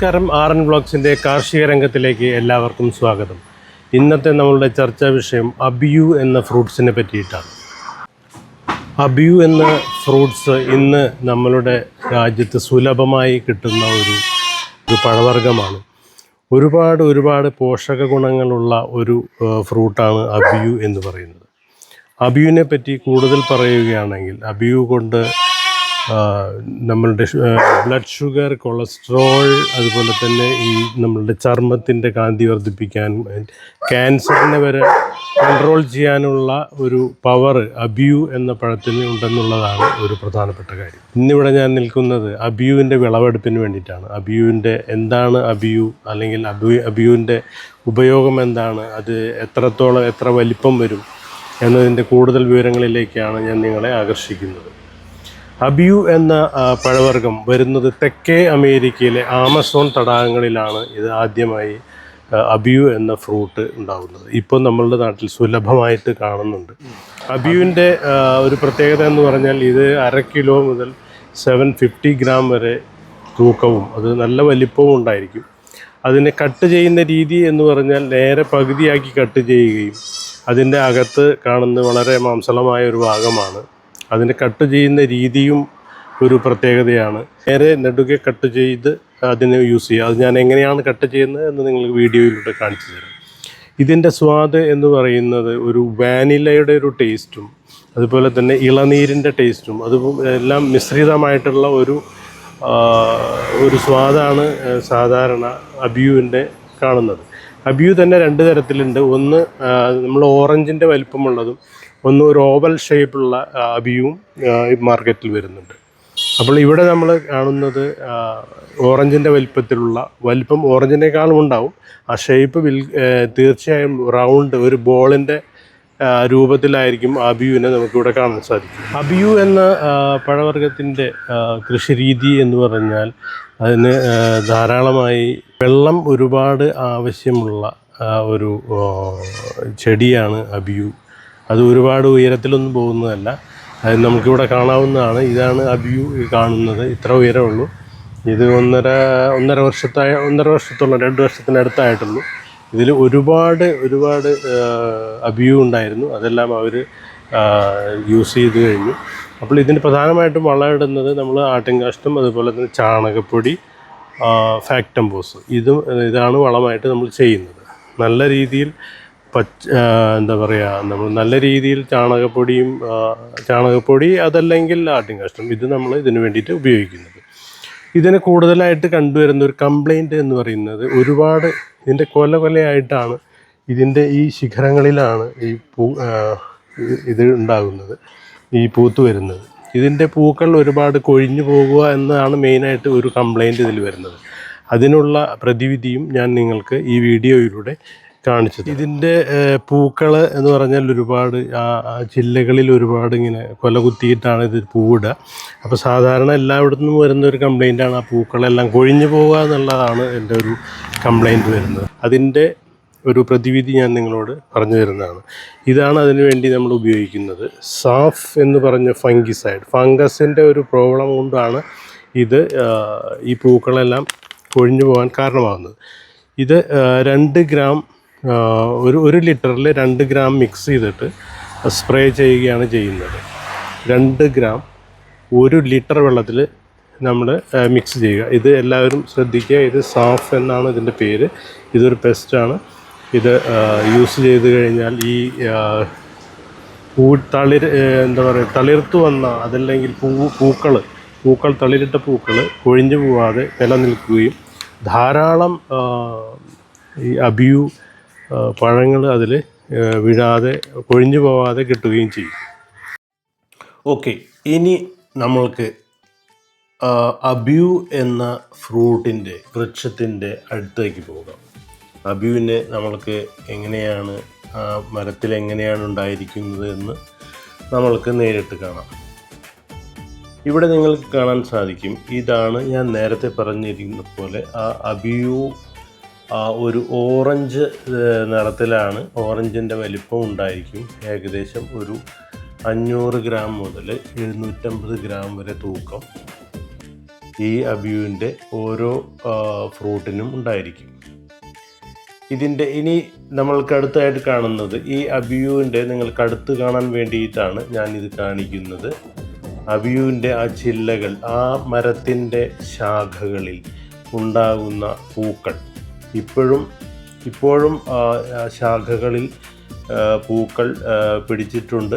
നമസ്കാരം. R N ബ്ലോഗ്സിന്റെ കാർഷിക രംഗത്തിലേക്ക് എല്ലാവർക്കും സ്വാഗതം. ഇന്നത്തെ നമ്മളുടെ ചർച്ചാ വിഷയം അബിയു എന്ന ഫ്രൂട്ട്സിനെ പറ്റിയിട്ടാണ്. അബിയു എന്ന ഫ്രൂട്ട്സ് ഇന്ന് നമ്മളുടെ രാജ്യത്ത് സുലഭമായി കിട്ടുന്ന ഒരു ഒരു പഴവർഗമാണ്. ഒരുപാട് ഒരുപാട് പോഷക ഗുണങ്ങളുള്ള ഒരു ഫ്രൂട്ടാണ് അബിയു എന്ന് പറയുന്നത്. അബിയുവിനെ പറ്റി കൂടുതൽ പറയുകയാണെങ്കിൽ അബിയു കൊണ്ട് നമ്മളുടെ ബ്ലഡ് ഷുഗർ കൊളസ്ട്രോൾ അതുപോലെ തന്നെ ഈ നമ്മളുടെ ചർമ്മത്തിന്റെ കാന്തി വർദ്ധിപ്പിക്കാൻ ക്യാൻസറിനെ വരെ കൺട്രോൾ ചെയ്യാനുള്ള ഒരു പവർ അബ്യൂ എന്ന പഴത്തിന് ഉണ്ടെന്നുള്ളതാണ് ഒരു പ്രധാനപ്പെട്ട കാര്യം. ഇന്നിവിടെ ഞാൻ നിൽക്കുന്നത് അബിയുവിന്റെ വിളവെടുപ്പിന് വേണ്ടിയിട്ടാണ്. അബിയുവിന്റെ എന്താണ് അബിയു? അല്ലെങ്കിൽ അബി അബിയുവിന്റെ ഉപയോഗം എന്താണ്? അത് എത്രത്തോളം എത്ര വലിപ്പം വരും? എന്നതിന്റെ കൂടുതൽ വിവരങ്ങളിലേക്കാണ് ഞാൻ നിങ്ങളെ ആകർഷിക്കുന്നത്. അബിയു എന്ന പഴവർഗം വരുന്നത് തെക്കേ അമേരിക്കയിലെ ആമസോൺ തടാകങ്ങളിലാണ് ഇത് ആദ്യമായി അബിയു എന്ന ഫ്രൂട്ട് ഉണ്ടാകുന്നത് ഇപ്പോൾ നമ്മളുടെ നാട്ടിൽ സുലഭമായിട്ട് കാണുന്നുണ്ട്. അബിയുവിന്റെ ഒരു പ്രത്യേകത എന്ന് പറഞ്ഞാൽ ഇത് അര കിലോ മുതൽ സെവൻ ഫിഫ്റ്റി ഗ്രാം വരെ തൂക്കവും അത് നല്ല വലിപ്പവും ഉണ്ടായിരിക്കും. അതിനെ കട്ട് ചെയ്യുന്ന രീതി എന്ന് പറഞ്ഞാൽ നേരെ പകുതിയാക്കി കട്ട് ചെയ്യുകയും അതിന്റെ അകത്ത് കാണുന്ന വളരെ മാംസളമായ ഒരു ഭാഗമാണ്. അതിനെ കട്ട് ചെയ്യുന്ന രീതിയും ഒരു പ്രത്യേകതയാണ്. നേരെ നെടുകെ കട്ട് ചെയ്ത് അതിനെ യൂസ് ചെയ്യുക. അത് ഞാൻ എങ്ങനെയാണ് കട്ട് ചെയ്യുന്നത് എന്ന് നിങ്ങൾക്ക് വീഡിയോയിലൂടെ കാണിച്ചു തരാം. ഇതിന്റെ സ്വാദ് എന്ന് പറയുന്നത് ഒരു വാനിലയുടെ ഒരു ടേസ്റ്റും അതുപോലെ തന്നെ ഇളനീരിന്റെ ടേസ്റ്റും അത് എല്ലാം മിശ്രിതമായിട്ടുള്ള ഒരു ഒരു സ്വാദാണ് സാധാരണ അബിയുവിന്റെ കാണുന്നത്. അബിയു തന്നെ രണ്ട് തരത്തിലുണ്ട്. ഒന്ന് നമ്മൾ ഓറഞ്ചിന്റെ വലിപ്പമുള്ളതും ഒന്ന് ഒരു ഓവൽ ഷേപ്പുള്ള ആ, അബിയും മാർക്കറ്റിൽ വരുന്നുണ്ട്. അപ്പോൾ ഇവിടെ നമ്മൾ കാണുന്നത് ഓറഞ്ചിന്റെ വലിപ്പത്തിലുള്ള വലിപ്പം ഓറഞ്ചിനേക്കാളും ഉണ്ടാവും. ആ ഷേപ്പ് വിൽ തീർച്ചയായും റൗണ്ട് ഒരു ബോളിന്റെ രൂപത്തിലായിരിക്കും അബിയുവിനെ നമുക്കിവിടെ കാണാൻ സാധിക്കും. അബിയു എന്ന പഴവർഗത്തിന്റെ ആ, കൃഷി രീതി എന്ന് പറഞ്ഞാൽ അതിന് ധാരാളമായി വെള്ളം ഒരുപാട് ആവശ്യമുള്ള ഒരു ചെടിയാണ് അബിയു. അത് ഒരുപാട് ഉയരത്തിലൊന്നും പോകുന്നതല്ല. അത് നമുക്കിവിടെ കാണാവുന്നതാണ്. ഇതാണ് ആ വ്യൂ കാണുന്നത്. ഇത്ര ഉയരമുള്ളൂ ഇത് ഒന്നര ഒന്നര വർഷത്തായ ഒന്നര വർഷത്തുള്ള രണ്ട് വർഷത്തിനടുത്തായിട്ടുള്ളൂ. ഇതിൽ ഒരുപാട് ഒരുപാട് അബ്യൂ ഉണ്ടായിരുന്നു. അതെല്ലാം അവർ യൂസ് ചെയ്ത് കഴിഞ്ഞു. അപ്പോൾ ഇതിന് പ്രധാനമായിട്ടും വളമിടുന്നത് നമ്മൾ ആട്ടിൻകാഷ്ടം അതുപോലെ തന്നെ ചാണകപ്പൊടി ഫാക്ടംബോസ് ഇതും ഇതാണ് വളമായിട്ട് നമ്മൾ ചെയ്യുന്നത്. നല്ല രീതിയിൽ പച്ച എന്താ പറയുക നമ്മൾ നല്ല രീതിയിൽ ചാണകപ്പൊടിയും ചാണകപ്പൊടി അതല്ലെങ്കിൽ ആട്ടിൻ കഷ്ടം ഇത് നമ്മൾ ഇതിന് വേണ്ടിയിട്ട് ഉപയോഗിക്കുന്നത്. ഇതിന് കൂടുതലായിട്ട് കണ്ടുവരുന്ന ഒരു കംപ്ലൈന്റ് എന്ന് പറയുന്നത് ഒരുപാട് ഇതിന്റെ കൊല കൊലയായിട്ടാണ് ഇതിന്റെ ഈ ശിഖരങ്ങളിലാണ് ഈ പൂ ഇത് ഉണ്ടാകുന്നത് ഈ പൂത്ത് വരുന്നത്. ഇതിന്റെ പൂക്കൾ ഒരുപാട് കൊഴിഞ്ഞു പോകുക എന്നതാണ് മെയിനായിട്ട് ഒരു കംപ്ലൈന്റ് ഇതിൽ വരുന്നത്. അതിനുള്ള പ്രതിവിധിയും ഞാൻ നിങ്ങൾക്ക് ഈ വീഡിയോയിലൂടെ കാണിച്ചത്. ഇതിന്റെ പൂക്കൾ എന്ന് പറഞ്ഞാൽ ഒരുപാട് ആ ജില്ലകളിൽ ഒരുപാട് ഇങ്ങനെ കൊല കുത്തിയിട്ടാണ് ഇത് പൂവിടുക അപ്പോൾ സാധാരണ എല്ലായിടത്തുനിന്നും വരുന്ന ഒരു കംപ്ലൈന്റാണ് ആ പൂക്കളെല്ലാം കൊഴിഞ്ഞു പോവുക എന്നുള്ളതാണ് എന്റെ ഒരു കംപ്ലൈന്റ് വരുന്നത്. അതിന്റെ ഒരു പ്രതിവിധി ഞാൻ നിങ്ങളോട് പറഞ്ഞു തരുന്നതാണ്. ഇതാണ് അതിനു വേണ്ടി നമ്മൾ ഉപയോഗിക്കുന്നത്. സാഫ് എന്ന് പറഞ്ഞ ഫംഗിസൈഡ്. ഫംഗസിന്റെ ഒരു പ്രോബ്ലം കൊണ്ടാണ് ഇത് ഈ പൂക്കളെല്ലാം കൊഴിഞ്ഞു പോകാൻ കാരണമാകുന്നത്. ഇത് രണ്ട് ഗ്രാം ഒരു ഒരു ലിറ്ററിൽ രണ്ട് ഗ്രാം മിക്സ് ചെയ്തിട്ട് സ്പ്രേ ചെയ്യുകയാണ് ചെയ്യുന്നത്. രണ്ട് ഗ്രാം ഒരു ലിറ്റർ വെള്ളത്തിൽ നമ്മൾ മിക്സ് ചെയ്യുക. ഇത് എല്ലാവരും ശ്രദ്ധിക്കുക. ഇത് സാഫ് എന്നാണ് ഇതിന്റെ പേര്. ഇതൊരു പെസ്റ്റാണ് ഇത് യൂസ് ചെയ്ത് കഴിഞ്ഞാൽ ഈ തളിർ എന്താ പറയുക തളിർത്തു വന്ന അതല്ലെങ്കിൽ പൂ പൂക്കൾ പൂക്കൾ തളിരിട്ട പൂക്കൾ കൊഴിഞ്ഞു പോവാതെ നിലനിൽക്കുകയും ധാരാളം ഈ അബിയു പഴങ്ങൾ അതിൽ വീഴാതെ കൊഴിഞ്ഞു പോവാതെ കിട്ടുകയും ചെയ്യും. ഓക്കെ ഇനി നമ്മൾക്ക് അബ്യൂ എന്ന ഫ്രൂട്ടിന്റെ വൃക്ഷത്തിന്റെ അടുത്തേക്ക് പോകാം. അബ്യൂവിനെ നമ്മൾക്ക് എങ്ങനെയാണ് മരത്തിൽ എങ്ങനെയാണ് ഉണ്ടായിരിക്കുന്നത് എന്ന് നമ്മൾക്ക് നേരിട്ട് കാണാം. ഇവിടെ നിങ്ങൾക്ക് കാണാൻ സാധിക്കും ഇതാണ് ഞാൻ നേരത്തെ പറഞ്ഞിരിക്കുന്ന പോലെ ആ അബിയു ഒരു ഓറഞ്ച് നിറത്തിലാണ് ഓറഞ്ചിന്റെ വലിപ്പം ഉണ്ടായിരിക്കും. ഏകദേശം ഒരു അഞ്ഞൂറ് ഗ്രാം മുതൽ എഴുന്നൂറ്റമ്പത് ഗ്രാം വരെ തൂക്കം ഈ അബിയുവിന്റെ ഓരോ ഫ്രൂട്ടിനും ഉണ്ടായിരിക്കും. ഇതിന്റെ ഇനി നമ്മൾക്ക് അടുത്തായിട്ട് കാണുന്നത് ഈ അബിയുവിന്റെ നിങ്ങൾക്ക് അടുത്ത് കാണാൻ വേണ്ടിയിട്ടാണ് ഞാനിത് കാണിക്കുന്നത്. അബിയുവിന്റെ ആ ചില്ലകൾ ആ മരത്തിന്റെ ശാഖകളിൽ ഉണ്ടാകുന്ന പൂക്കൾ. ഇപ്പോഴും ഇപ്പോഴും ശാഖകളിൽ പൂക്കൾ പിടിച്ചിട്ടുണ്ട്.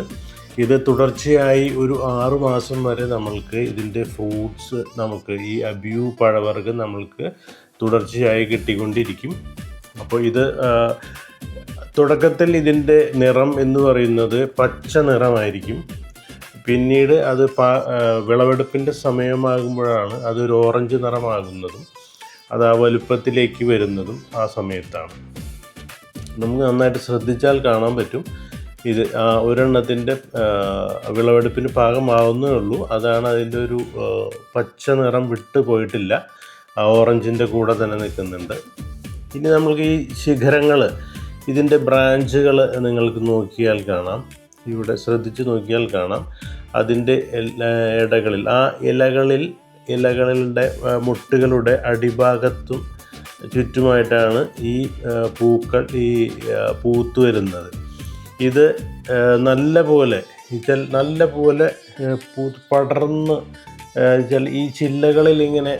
ഇത് തുടർച്ചയായി ഒരു ആറു മാസം വരെ നമ്മൾക്ക് ഇതിന്റെ ഫ്രൂട്ട്സ് നമുക്ക് ഈ അബ്യൂ പഴവർഗം നമ്മൾക്ക് തുടർച്ചയായി കിട്ടിക്കൊണ്ടിരിക്കും. അപ്പോൾ ഇത് തുടക്കത്തിൽ ഇതിന്റെ നിറം എന്ന് പറയുന്നത് പച്ച നിറമായിരിക്കും. പിന്നീട് അത് പാ വിളവെടുപ്പിന്റെ സമയമാകുമ്പോഴാണ് അതൊരു ഓറഞ്ച് നിറമാകുന്നതും. അത് ആ വലുപ്പത്തിലേക്ക് വരുന്നതും ആ സമയത്താണ്. നമുക്ക് നന്നായിട്ട് ശ്രദ്ധിച്ചാൽ കാണാൻ പറ്റും. ഇത് ആ ഒരെണ്ണത്തിന്റെ വിളവെടുപ്പിന് പാകമാവുന്നേ ഉള്ളൂ. അതാണ് അതിന്റെ ഒരു പച്ച നിറം വിട്ടു പോയിട്ടില്ല. ആ ഓറഞ്ചിന്റെ കൂടെ തന്നെ നിൽക്കുന്നുണ്ട്. ഇനി നമുക്ക് ഈ ശിഖരങ്ങൾ ഇതിന്റെ ബ്രാഞ്ചുകൾ നിങ്ങൾക്ക് നോക്കിയാൽ കാണാം. ഇവിടെ ശ്രദ്ധിച്ച് നോക്കിയാൽ കാണാം. അതിന്റെ ഇലകളിൽ ആ ഇലകളിൽ ഇലകളുടെ മുട്ടുകളുടെ അടിഭാഗത്തും ചുറ്റുമായിട്ടാണ് ഈ പൂക്കൾ ഈ പൂത്തു വരുന്നത്. ഇത് നല്ല പോലെ നല്ല പോലെ പൂ പടർന്ന് ചില ഈ ചില്ലകളിൽ ഇങ്ങനെ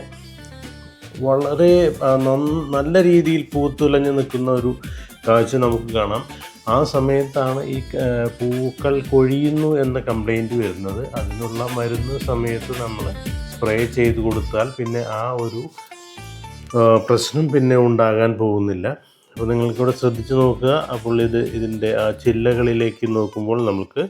വളരെ നല്ല രീതിയിൽ പൂത്തുലഞ്ഞ് നിൽക്കുന്ന ഒരു കാഴ്ച നമുക്ക് കാണാം. ആ സമയത്താണ് ഈ പൂക്കൾ കൊഴിയുന്നു എന്ന കംപ്ലൈന്റ് വരുന്നത്. അതിനുള്ള മരുന്ന് സമയത്ത് നമ്മൾ സ്പ്രേ ചെയ്ത് കൊടുത്താൽ പിന്നെ ആ ഒരു പ്രശ്നം പിന്നെ ഉണ്ടാകാൻ പോകുന്നില്ല. അപ്പോൾ നിങ്ങൾക്കിവിടെ ശ്രദ്ധിച്ച് നോക്കുക. അപ്പോൾ ഇത് ഇതിന്റെ ആ ചില്ലകളിലേക്ക് നോക്കുമ്പോൾ നമുക്ക്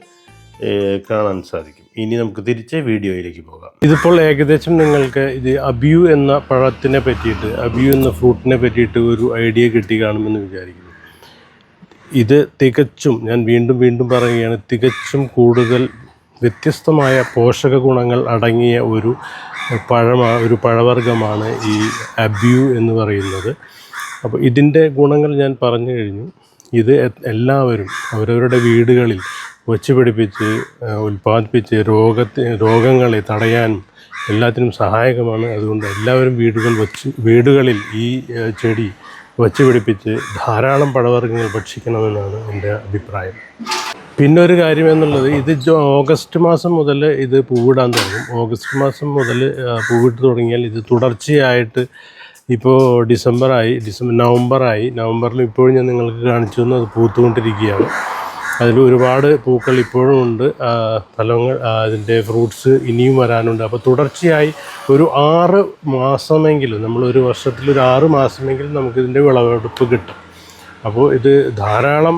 കാണാൻ സാധിക്കും. ഇനി നമുക്ക് തിരിച്ച് വീഡിയോയിലേക്ക് പോകാം. ഇതിപ്പോൾ ഏകദേശം നിങ്ങൾക്ക് ഇത് അബ്യൂ എന്ന പഴത്തിനെ പറ്റിയിട്ട് അബ്യൂ എന്ന ഫ്രൂട്ടിനെ പറ്റിയിട്ട് ഒരു ഐഡിയ കിട്ടി കാണുമെന്ന് വിചാരിക്കുന്നു. ഇത് തികച്ചും ഞാൻ വീണ്ടും വീണ്ടും പറയുകയാണ് തികച്ചും കൂടുതൽ വ്യത്യസ്തമായ പോഷക ഗുണങ്ങൾ അടങ്ങിയ ഒരു പഴമ ഒരു പഴവർഗമാണ് ഈ അബ്യൂ എന്ന് പറയുന്നത്. അപ്പോൾ ഇതിന്റെ ഗുണങ്ങൾ ഞാൻ പറഞ്ഞു കഴിഞ്ഞു. ഇത് എല്ലാവരും അവരവരുടെ വീടുകളിൽ വച്ച് പിടിപ്പിച്ച് ഉൽപ്പാദിപ്പിച്ച് രോഗത്തെ രോഗങ്ങളെ തടയാനും എല്ലാത്തിനും സഹായകമാണ്. അതുകൊണ്ട് എല്ലാവരും വീടുകൾ വച്ച് വീടുകളിൽ ഈ ചെടി വച്ച് പിടിപ്പിച്ച് ധാരാളം പഴവർഗങ്ങൾ ഭക്ഷിക്കണമെന്നാണ് എന്റെ അഭിപ്രായം. പിന്നെ ഒരു കാര്യം എന്നുള്ളത് ഇത് ഓഗസ്റ്റ് മാസം മുതൽ ഇത് പൂവിടാൻ തുടങ്ങും. ഓഗസ്റ്റ് മാസം മുതൽ പൂവിട്ട് തുടങ്ങിയാൽ ഇത് തുടർച്ചയായിട്ട് ഇപ്പോൾ ഡിസംബറായി ഡിസംബർ നവംബറായി. നവംബറിൽ ഇപ്പോഴും ഞാൻ നിങ്ങൾക്ക് കാണിച്ചു തന്നു അത് പൂത്തുകൊണ്ടിരിക്കുകയാണ്. അതിൽ ഒരുപാട് പൂക്കൾ ഇപ്പോഴും ഉണ്ട്. ഫലങ്ങൾ അതിന്റെ ഫ്രൂട്ട്സ് ഇനിയും വരാനുണ്ട്. അപ്പോൾ തുടർച്ചയായി ഒരു ആറ് മാസമെങ്കിലും നമ്മൾ ഒരു വർഷത്തിൽ ഒരു ആറ് മാസമെങ്കിലും നമുക്കിതിന്റെ വിളവെടുപ്പ് കിട്ടും. അപ്പോൾ ഇത് ധാരാളം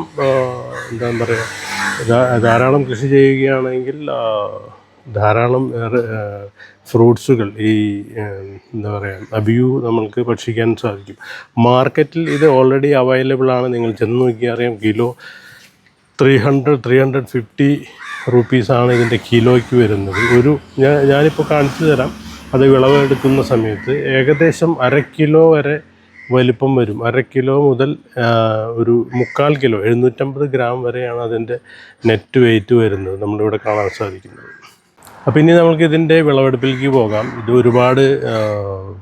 എന്താ പറയുക ധാരാളം കൃഷി ചെയ്യുകയാണെങ്കിൽ ധാരാളം ഫ്രൂട്ട്സുകൾ ഈ എന്താ പറയുക അബിയു നമ്മൾക്ക് ഭക്ഷിക്കാൻ സാധിക്കും. മാർക്കറ്റിൽ ഇത് ഓൾറെഡി അവൈലബിൾ ആണ്. നിങ്ങൾ ചെന്ന് നോക്കിയാൽ അറിയാം kilo three hundred three hundred fifty റുപ്പീസാണ് ഇതിന്റെ കിലോയ്ക്ക് വരുന്നത്. ഒരു ഞാൻ ഞാനിപ്പോൾ കാണിച്ചു തരാം. അത് വിളവെടുക്കുന്ന സമയത്ത് ഏകദേശം അര കിലോ വരെ വലിപ്പം വരും. അര കിലോ മുതൽ ഒരു മുക്കാൽ കിലോ എഴുന്നൂറ്റമ്പത് ഗ്രാം വരെയാണ് അതിന്റെ നെറ്റ് വെയിറ്റ് വരുന്നത് നമ്മളിവിടെ കാണാൻ സാധിക്കുന്നത്. അപ്പോൾ ഇനി നമുക്ക് ഇതിന്റെ വിളവെടുപ്പിലേക്ക് പോകാം. ഇത് ഒരുപാട്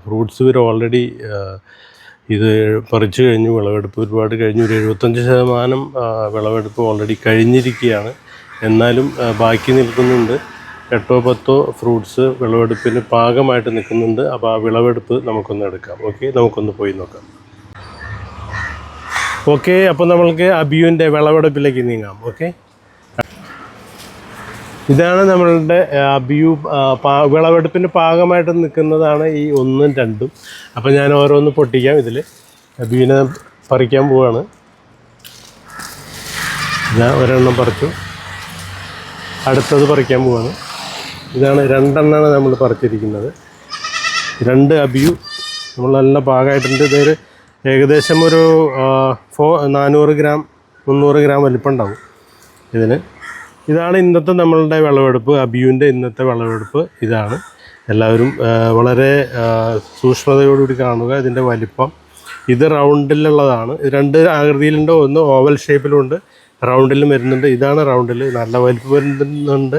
ഫ്രൂട്ട്സ് ഇവർ ഓൾറെഡി ഇത് പറിച്ചു കഴിഞ്ഞു വിളവെടുപ്പ് ഒരുപാട് കഴിഞ്ഞു. ഒരു എഴുപത്തഞ്ച് ശതമാനം വിളവെടുപ്പ് ഓൾറെഡി കഴിഞ്ഞിരിക്കുകയാണ്. എന്നാലും ബാക്കി നിൽക്കുന്നുണ്ട്. എട്ടോ പത്തോ ഫ്രൂട്ട്സ് വിളവെടുപ്പിന് പാകമായിട്ട് നിൽക്കുന്നുണ്ട്. അപ്പോൾ ആ വിളവെടുപ്പ് നമുക്കൊന്ന് എടുക്കാം. ഓക്കെ നമുക്കൊന്ന് പോയി നോക്കാം. ഓക്കെ അപ്പോൾ നമ്മൾക്ക് അബിയുവിന്റെ വിളവെടുപ്പിലേക്ക് നീങ്ങാം. ഓക്കെ. ഇതാണ് നമ്മളുടെ അബിയു വിളവെടുപ്പിന് പാകമായിട്ട് നിൽക്കുന്നതാണ് ഈ ഒന്നും രണ്ടും. അപ്പോൾ ഞാൻ ഓരോന്ന് പൊട്ടിക്കാം ഇതിൽ അബിയുവിനെ പറിക്കാൻ പോവാണ്. ഞാൻ ഒരെണ്ണം പറിച്ചു. അടുത്തത് പറിക്കാൻ പോവാണ്. ഇതാണ് രണ്ടെണ്ണമാണ് നമ്മൾ പറിച്ചിരിക്കുന്നത്. രണ്ട് അബിയു. നമ്മൾ നല്ല പാകമായിട്ടുണ്ട്. ഇതൊരു ഏകദേശം ഒരു ഫോ നാനൂറ് ഗ്രാം മുന്നൂറ് ഗ്രാം വലിപ്പം ഉണ്ടാവും ഇതിന്. ഇതാണ് ഇന്നത്തെ നമ്മളുടെ വിളവെടുപ്പ്. അബിയുവിന്റെ ഇന്നത്തെ വിളവെടുപ്പ് ഇതാണ്. എല്ലാവരും വളരെ സൂക്ഷ്മതയോടുകൂടി കാണുക ഇതിന്റെ വലിപ്പം. ഇത് റൗണ്ടിലുള്ളതാണ്. രണ്ട് ആകൃതിയിലുണ്ട്. ഒന്ന് ഓവൽ ഷേപ്പിലുണ്ട്. റൗണ്ടിലും വരുന്നുണ്ട്. ഇതാണ് റൗണ്ടിൽ നല്ല വലിപ്പം വരുന്നുണ്ട്.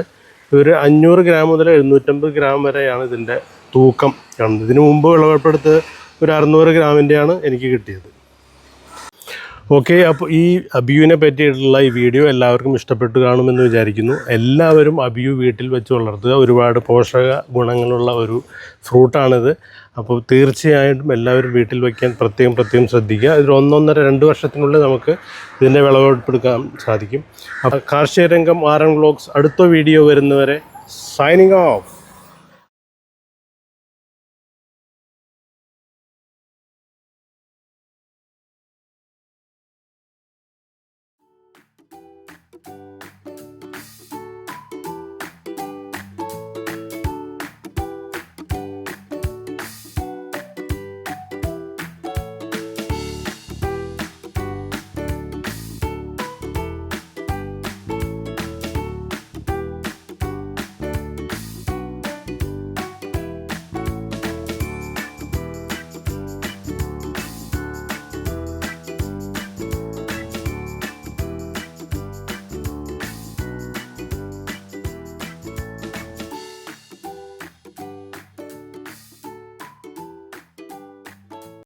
ഒരു അഞ്ഞൂറ് ഗ്രാം മുതൽ എഴുന്നൂറ്റമ്പത് ഗ്രാം വരെയാണ് ഇതിന്റെ തൂക്കം. കാണുന്നത് ഇതിനു മുമ്പ് വിളവെടുപ്പെടുത്ത് ഒരു അറുന്നൂറ് ഗ്രാമിന്റെയാണ് എനിക്ക് കിട്ടിയത്. ഓക്കെ അപ്പോൾ ഈ അബിയുവിനെ പറ്റിയിട്ടുള്ള ഈ വീഡിയോ എല്ലാവർക്കും ഇഷ്ടപ്പെട്ടു കാണുമെന്ന് വിചാരിക്കുന്നു. എല്ലാവരും അബിയു വീട്ടിൽ വെച്ച് വളർത്തുക. ഒരുപാട് പോഷക ഗുണങ്ങളുള്ള ഒരു ഫ്രൂട്ടാണിത്. അപ്പോൾ തീർച്ചയായിട്ടും എല്ലാവരും വീട്ടിൽ വയ്ക്കാൻ പ്രത്യേകം പ്രത്യേകം ശ്രദ്ധിക്കുക. ഇതിൽ ഒന്നൊന്നര രണ്ട് വർഷത്തിനുള്ളിൽ നമുക്ക് ഇതിന്റെ വിളവെടുപ്പെടുക്കാൻ സാധിക്കും. അപ്പോൾ കാർഷിക രംഗം എൻ വ്ളോഗ്സ് അടുത്ത വീഡിയോ വരുന്നവരെ സൈനിങ് ഓഫ്